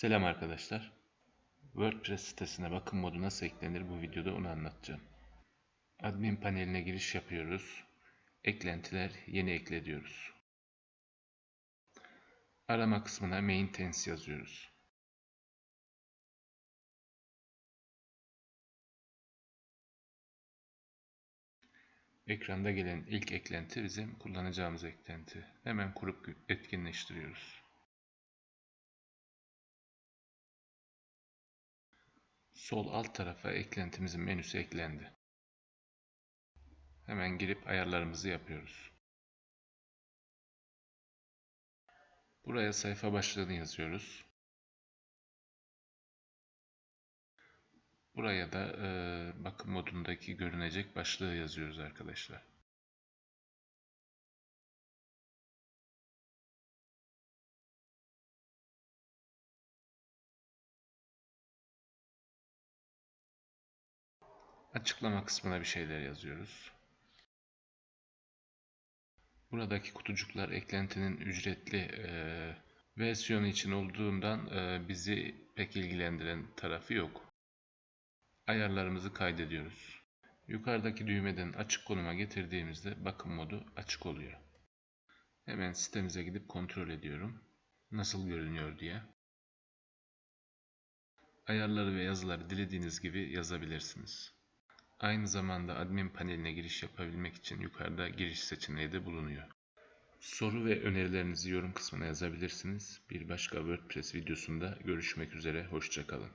Selam arkadaşlar. WordPress sitesine bakım modu nasıl eklenir bu videoda onu anlatacağım. Admin paneline giriş yapıyoruz. Eklentiler yeni ekle diyoruz. Arama kısmına maintenance yazıyoruz. Ekranda gelen ilk eklenti bizim kullanacağımız eklenti. Hemen kurup etkinleştiriyoruz. Sol alt tarafa eklentimizin menüsü eklendi. Hemen girip ayarlarımızı yapıyoruz. Buraya sayfa başlığını yazıyoruz. Buraya da e, bakım modundaki görünecek başlığı yazıyoruz arkadaşlar. Açıklama kısmına bir şeyler yazıyoruz. Buradaki kutucuklar eklentinin ücretli e, versiyonu için olduğundan e, bizi pek ilgilendiren tarafı yok. Ayarlarımızı kaydediyoruz. Yukarıdaki düğmeden açık konuma getirdiğimizde bakım modu açık oluyor. Hemen sitemize gidip kontrol ediyorum. Nasıl görünüyor diye. Ayarları ve yazıları dilediğiniz gibi yazabilirsiniz. Aynı zamanda admin paneline giriş yapabilmek için yukarıda giriş seçeneği de bulunuyor. Soru ve önerilerinizi yorum kısmına yazabilirsiniz. Bir başka WordPress videosunda görüşmek üzere, hoşçakalın.